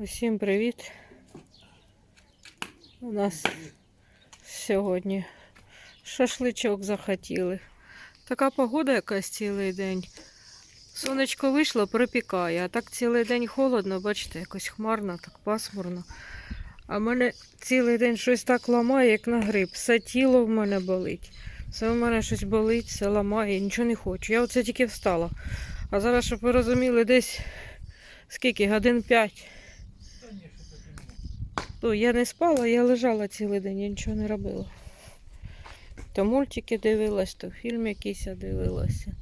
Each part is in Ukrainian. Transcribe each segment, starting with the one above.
Усім привіт. У нас сьогодні шашличок захотіли. Така погода якась цілий день. Сонечко вийшло, припікає, а так цілий день холодно, бачите, якось хмарно, так пасмурно. А мене цілий день щось так ламає, як на гриб. Все тіло в мене болить. Все в мене щось болить, все ламає, нічого не хочу. Я оце тільки встала. А зараз, щоб ви розуміли, десь скільки? Годин п'ять. Ну, я не спала, я лежала цілий день, я нічого не робила. То мультики дивилась, то фільм якийсь я дивилася.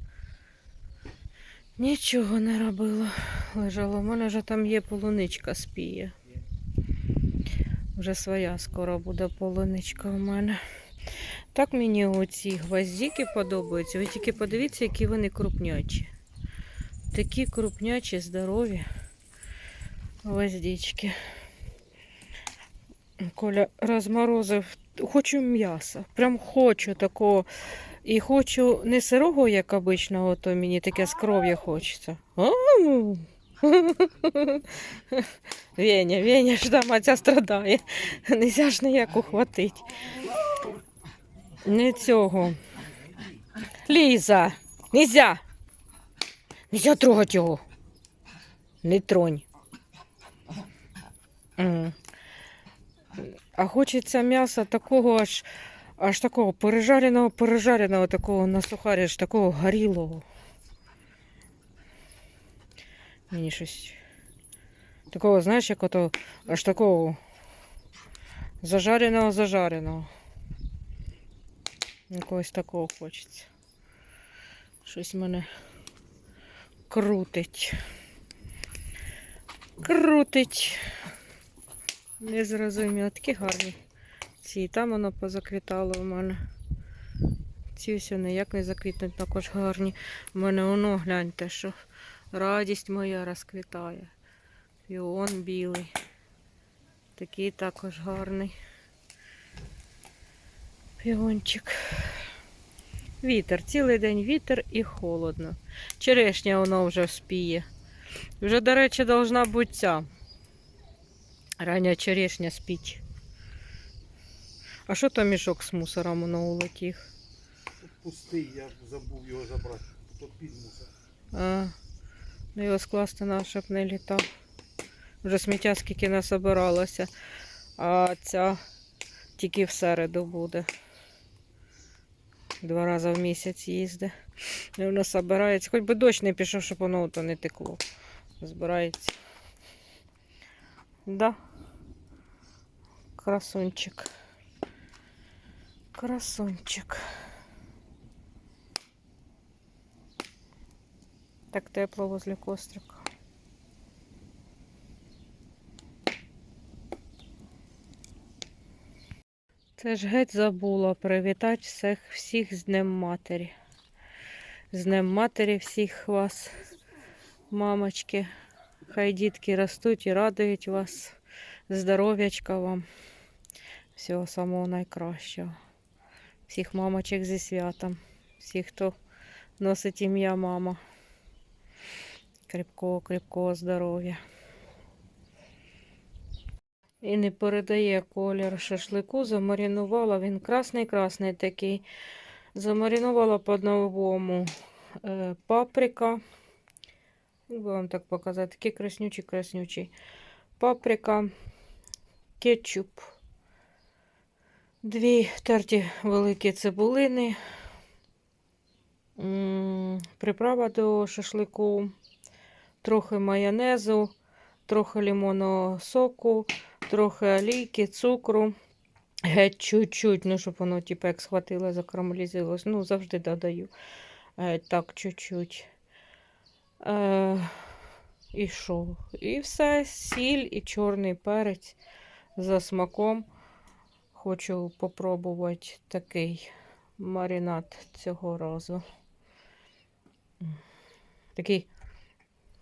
Нічого не робила. Лежала. У мене вже там є полуничка спіє. Вже своя скоро буде полуничка у мене. Так мені оці гвоздики подобаються. Ви тільки подивіться, які вони крупнячі. Такі крупнячі, здорові гвоздички. Коля розморозив. Хочу м'яса. Прям хочу такого. І хочу не сирого, як обично, то мені таке з кров'ю хочеться. Веня, Веня ж там оця страдає. Нельзя ж ніяк ухватить. Не цього. Ліза, нельзя. Нельзя трогать його. Не тронь. А хочеться м'яса такого аж, аж такого пережареного, пережареного, такого на сухарі, аж такого горілого. Мені щось. Такого, знаєш, як ото аж такого зажареного, зажареного. Якогось такого хочеться. Щось мене крутить. Крутить. Не зрозуміло. Такі гарні. Ці там воно позаквітало у мене. Ці все ніяк не заквітнуть, також гарні. У мене воно, гляньте, що радість моя розквітає. Піон білий. Такий також гарний. Піончик. Вітер, цілий день вітер і холодно. Черешня воно вже спіє. Вже, до речі, должна бути ця. Рання черешня спіть. А що там мішок з мусором воно улетів? Пустий, я забув його забрати. Тут під мусор. А, ну його скласти на, щоб не літав. Вже сміття скільки насобиралося. А ця тільки в середу буде. Два рази в місяць їздить. І воно збирається. Хоч би дощ не пішов, щоб воно ото не текло. Збирається. Да. Красунчик. Красунчик. Так тепло возле кострика. Це ж геть забула привітати всіх, всіх з Днем Матері. З Днем Матері всіх вас, мамочки. Хай дітки ростуть і радують вас. Здоров'ячка вам. Всього самого найкращого. Всіх мамочок зі святом. Всіх, хто носить ім'я мама. Крепкого, крепкого здоров'я. І не передає колір шашлику. Замаринувала. Він красний-красний такий. Замаринувала по-новому е, паприка. Як вам так показати, такий краснючий-краснючий. Паприка, кетчуп, дві терті великі цибулини, приправа до шашлику, трохи майонезу, трохи лимонного соку, трохи олійки, цукру. Геть чуть-чуть, ну, щоб воно типу, як схватило, закарамелізилось. Ну, завжди додаю. Геть так, чуть-чуть. Е, і що? І все, сіль і чорний перець за смаком. Хочу попробувати такий маринад цього разу. Такий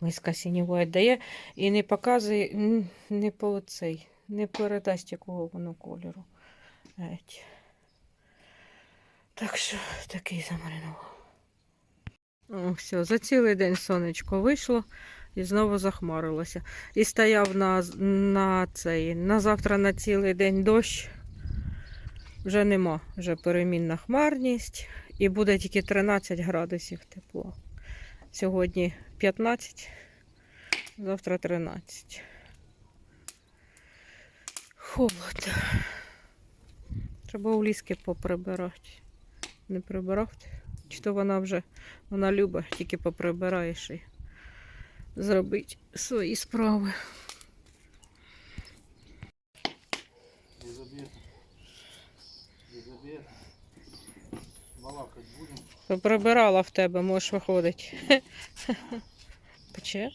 миска сінівої дає і не показує, не по цей, не передасть якого воно кольору. Так що такий замаринував. О, все, за цілий день сонечко вийшло. І знову захмарилося. І стояв на, на цей, на завтра на цілий день дощ. Вже нема, вже перемінна хмарність. І буде тільки 13 градусів тепло. Сьогодні 15, завтра 13. Холодно. Треба у ліски поприбирати. Не прибирав? Чи то вона вже вона любить, тільки поприбираєш і зробити свої справи. Балакать будем. Поприбирала в тебе, можеш виходити. Пече?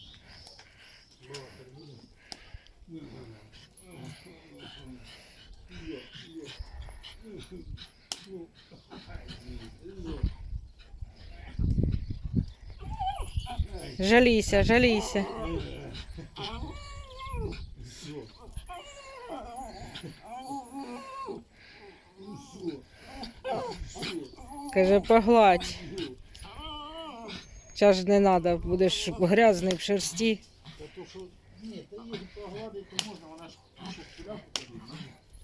Жалійся, жалійся. Каже, погладь. Зараз ж не треба, будеш грязний в шерсті.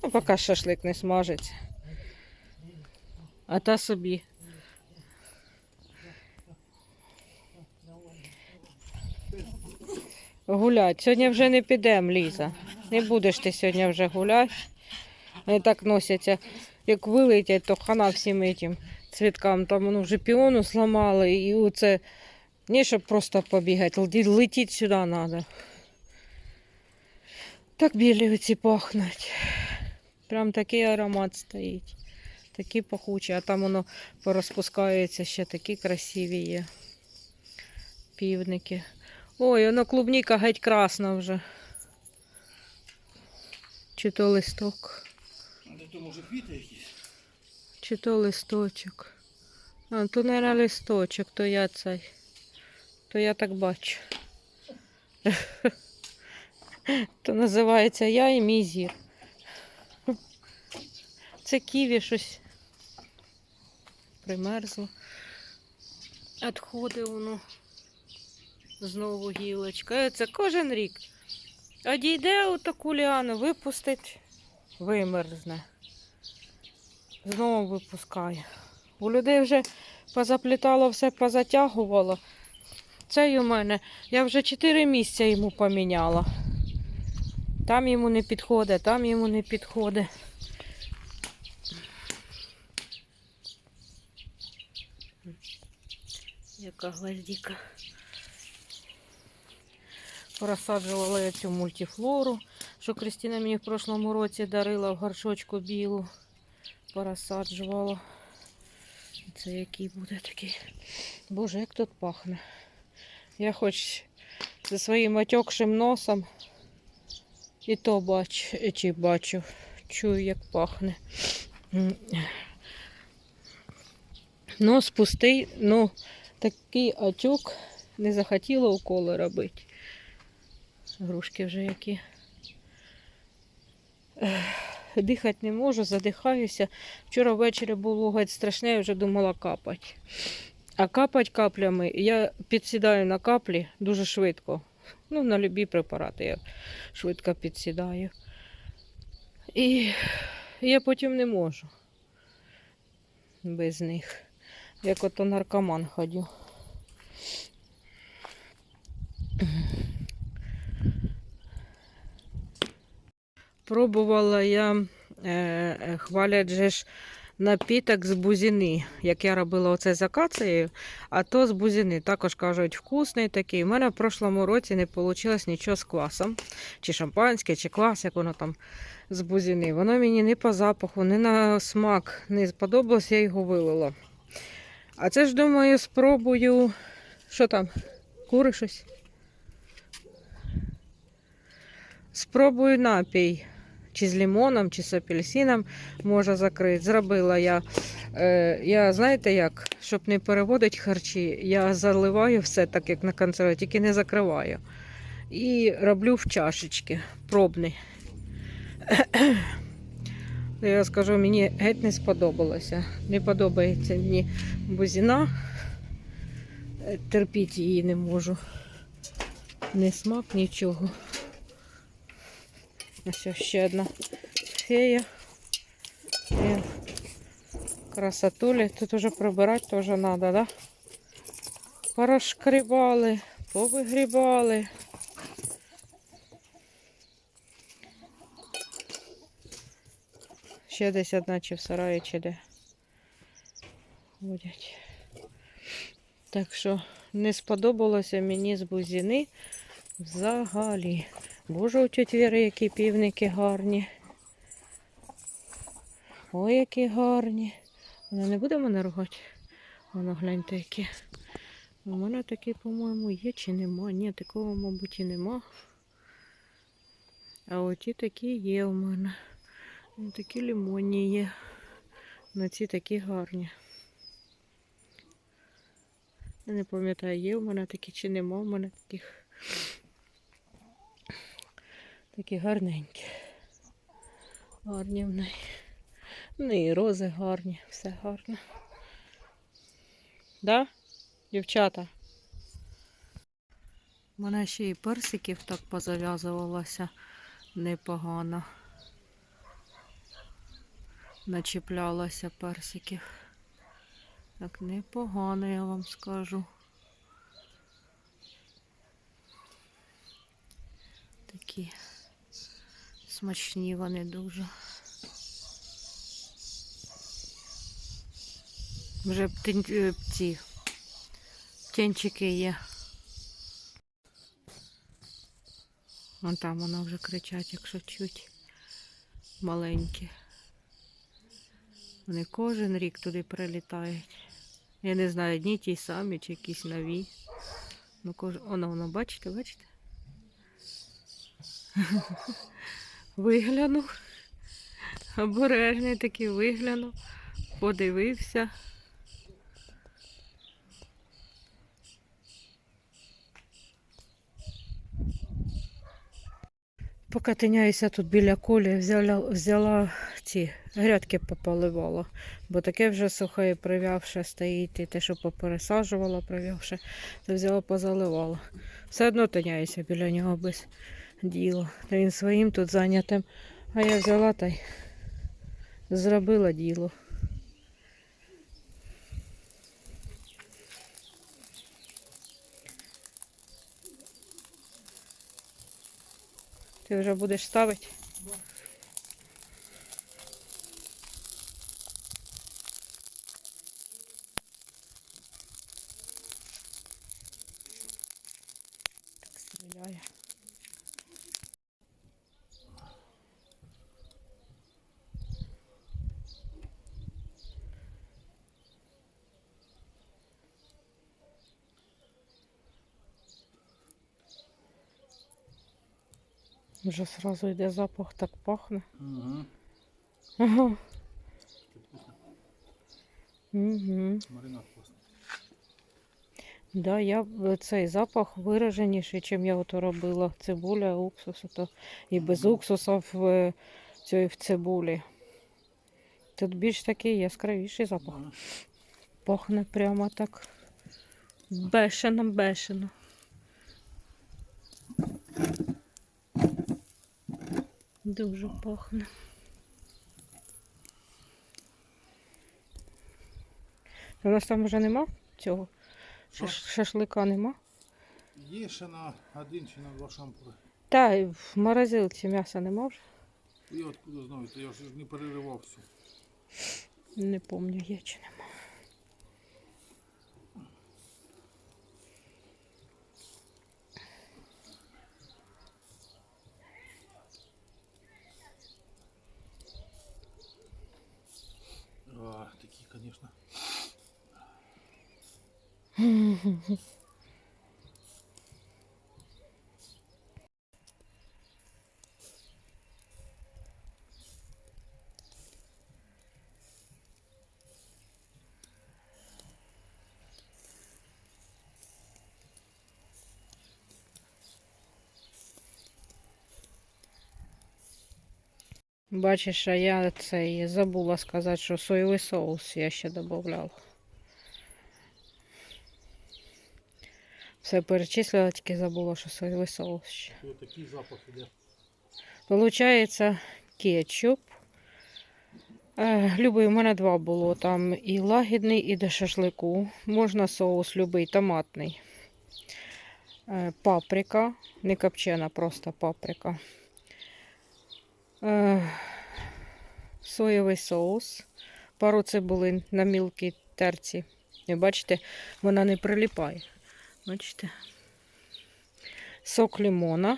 Ну, поки шашлик не смажиться. А та собі. Гулять. Сьогодні вже не підемо, Ліза. Не будеш ти сьогодні вже гуляти. Вони так носяться. Як вилетять, то хана всім этим цвіткам. Там ну, вже піону зламали і оце. Не щоб просто побігати, леті- летіть сюди треба. Так білі оці пахнуть. Прям такий аромат стоїть. Такі пахучі, а там воно порозпускається ще такі красиві є. Півники. Ой, воно клубніка геть красна вже. Чи то листок, А то може квіти якісь? Чи то листочок. А, то не листочок, то я цей. То я так бачу. То називається я і мій зір. Це ківі щось примерзло. Отходи воно. Знову гілочка. Е, Це кожен рік. Одійде отаку ліану, випустить, вимерзне. Знову випускає. У людей вже позаплітало все, позатягувало. Цей у мене. Я вже 4 місяці йому поміняла. Там йому не підходить, там йому не підходить. Яка гвоздика. Порозсаджувала я цю мультифлору, що Кристина мені в прошлому році дарила в горшочку білу. Порозсаджувала. Це який буде такий. Боже, як тут пахне. Я хоч зі своїм отекшим носом і то бач, чи бачу, чую, як пахне. Нос пустий, ну такий отек не захотіла уколи робити. Грушки вже які. Дихати не можу, задихаюся. Вчора ввечері було геть страшне, я вже думала капати. А капать каплями я підсідаю на каплі дуже швидко. Ну, на любі препарати я швидко підсідаю. І я потім не можу без них. Як ото наркоман ходю. Пробувала я, е, е, хвалять ж напіток з бузини, як я робила оце з акацією, а то з бузини. Також кажуть, вкусний такий. У мене в прошлому році не вийшло нічого з квасом. Чи шампанське, чи квас, як воно там з бузини. Воно мені не по запаху, не на смак не сподобалось, я його вилила. А це ж думаю, спробую. Що там? Кури щось? Спробую напій. Чи з лимоном, чи з апельсином може закрити. Зробила я. Е, я знаєте як, щоб не переводити харчі, я заливаю все так, як на консерві, тільки не закриваю. І роблю в чашечки пробний. Я скажу, мені геть не сподобалося. Не подобається мені бузіна. Терпіти її не можу. Не смак, нічого. Ось ще одна фея. І красотулі. Тут уже прибирати теж треба, да? Порозшкрібали, повигрібали. Ще десь одна чи в сараї, чи де. Ходять. Так що не сподобалося мені з бузіни взагалі. Боже, у тьоті Віри, які півники гарні. Ой, які гарні. Вона не буде мене ругати? Воно гляньте, які. У мене такі, по-моєму, є чи нема. Ні, такого, мабуть, і нема. А оті такі є у мене. Ну, Такі лимонні є. На ці такі гарні. Я не пам'ятаю, є в мене такі чи нема в мене таких. Такі гарненькі. Гарні в неї. Ну і рози гарні, все гарно. Да, дівчата? У мене ще і персиків так позав'язувалося непогано. Начіплялося персиків. Так непогано, я вам скажу. Такі смачні вони дуже. Вже е, ці птенчики є. Вон там вона вже кричать, якщо чуть маленькі. Вони кожен рік туди прилітають. Я не знаю, одні ті самі чи якісь нові. Ну, кож... Воно, воно, бачите, бачите? Виглянув. Обережний такий виглянув. Подивився. Поки тиняюся тут біля колі, взяла, взяла ці грядки пополивала, бо таке вже сухе і прив'явше стоїть, і те, що попересаджувала, прив'явше, то взяла позаливала. Все одно тиняюся біля нього без діла. Та він своїм тут зайнятим. А я взяла та й зробила діло. Ти вже будеш ставити? Так стріляє. Вже сразу йде запах, так пахне. Угу. Ага. Угу. Маринад вкусний. Да, я цей запах вираженіший, чим я ото робила. Цибуля, уксус, ото і без уксуса в, е, цій в цибулі. Тут більш такий яскравіший запах. Пахне прямо так бешено, Дуже пахне. У нас там вже нема цього? Шаш- Шашлика нема? Є ще на один чи на два шампури. Та в морозилці м'яса нема вже. Я откуда знаю, я ж не переривав все. Не пам'ятаю, є чи нема. А, такі, Бачиш, а я цей забула сказати, що соєвий соус я ще додавала. Все перечислила, тільки забула, що соєвий соус ще. Ось такий запах іде. Получається кетчуп. Е, любий, у мене два було. Там і лагідний, і до шашлику. Можна соус любий, томатний. Е, паприка, не копчена, просто паприка. Е, соєвий соус. Пару цибулин на мілкій терці. І бачите, вона не приліпає. Бачите? Сок лимона.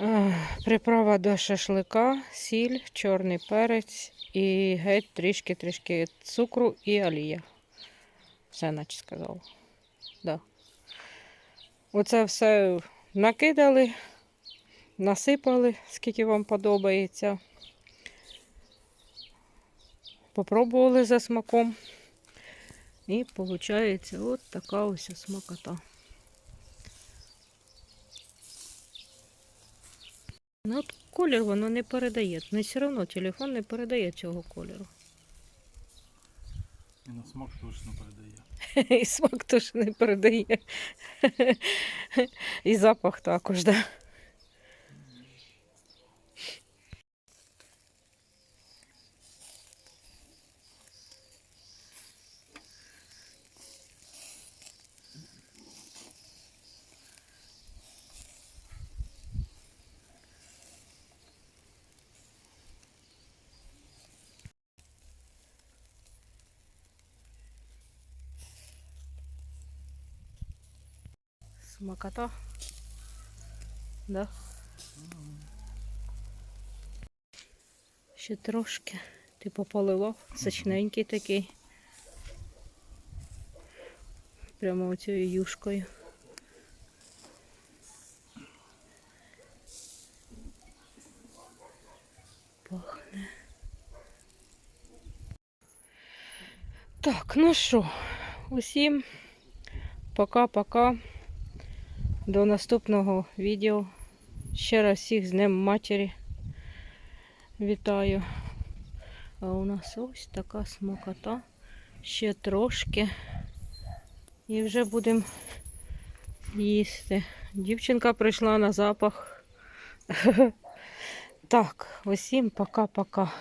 Е, Приправа до шашлика, сіль, чорний перець і геть трішки-трішки цукру і олія. Все, наче сказала. Да. Оце все накидали, насипали, скільки вам подобається. Попробували за смаком. І виходить от така ось смакота. Ну, от колір воно не передає. Ну, все одно телефон не передає цього кольору. І на смак точно передає. І смак теж не передає. І запах також, да. Смакота. Да. Ще трошки. Типу поливав. Сочненький такий. Прямо оцією юшкою. Пахне. Так, ну що, усім пока-пока. До наступного відео. Ще раз всіх з Днем Матері. Вітаю. А у нас ось така смакота. Ще трошки. І вже будемо їсти. Дівчинка прийшла на запах. Так, усім пока-пока.